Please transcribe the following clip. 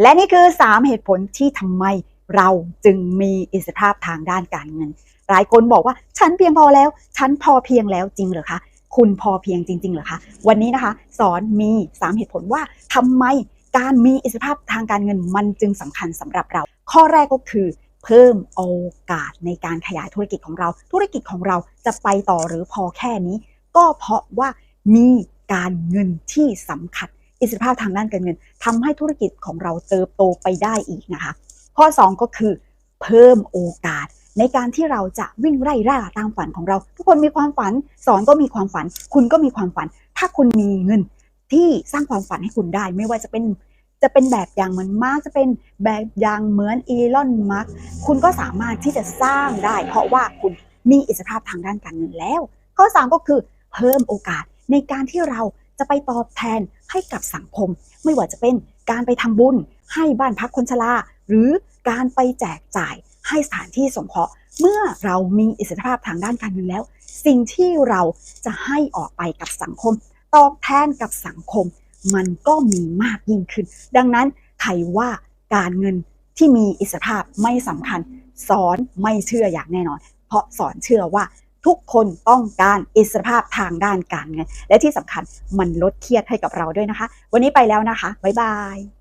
และนี่คือ 3 เหตุผลที่ทำไมเราจึงมีอิสรภาพทางด้านการเงิน หลายคนบอกว่าฉันเพียงพอแล้ว ฉันพอเพียงแล้วจริงเหรอคะ คุณพอเพียงจริงๆเหรอคะ วันนี้นะคะ สอนมี 3 เหตุผลว่าทำไมการมีอิสรภาพทางการเงินมันจึงสำคัญสำหรับเรา ข้อแรกก็คือ เพิ่มโอกาสในการขยายธุรกิจของเรา ธุรกิจของเราจะไปต่อหรือพอแค่นี้ ก็เพราะว่ามีการเงินที่สำคัญ อิสรภาพทางด้านการเงินทำให้ธุรกิจของเราเติบโตไปได้อีกนะคะ ข้อ 2 ก็คือ เพิ่มโอกาส ในการที่เราจะวิ่งไล่ล่าตามฝันของเรา ทุกคนมีความฝัน สอนก็มีความฝัน คุณก็มีความฝัน ถ้าคุณมีเงินที่สร้างความฝันให้คุณได้ ไม่ว่าจะเป็นจะเป็นแบบอย่างเหมือนมาร์กจะเป็นแบบอย่างเหมือนอีลอนมัสคุณก็สามารถที่จะสร้างได้ เพราะว่าคุณมีอิสรภาพทางด้านการเงินแล้ว ข้อ 3 ก็คือเพิ่มโอกาสในการที่เราจะไปตอบแทน ให้กับสังคม ไม่ว่าจะเป็นการไปทำบุญ ให้บ้านพักคนชราหรือการไปแจกจ่ายให้สถานที่สงเคราะห์ เมื่อเรามีอิสรภาพทางด้านการเงินแล้ว สิ่งที่เราจะให้ออกไปกับสังคม ตอบแทนกับสังคม มันก็มีมากยิ่งขึ้น ดังนั้นใครว่าการเงินที่มีอิสรภาพไม่สำคัญ สอนไม่เชื่ออย่างแน่นอน เพราะสอนเชื่อว่า ทุกคนต้องการอิสรภาพทางด้านการเงิน และที่สำคัญมันลดเครียดให้กับเราด้วยนะคะ วันนี้ไปแล้วนะคะ บ๊ายบาย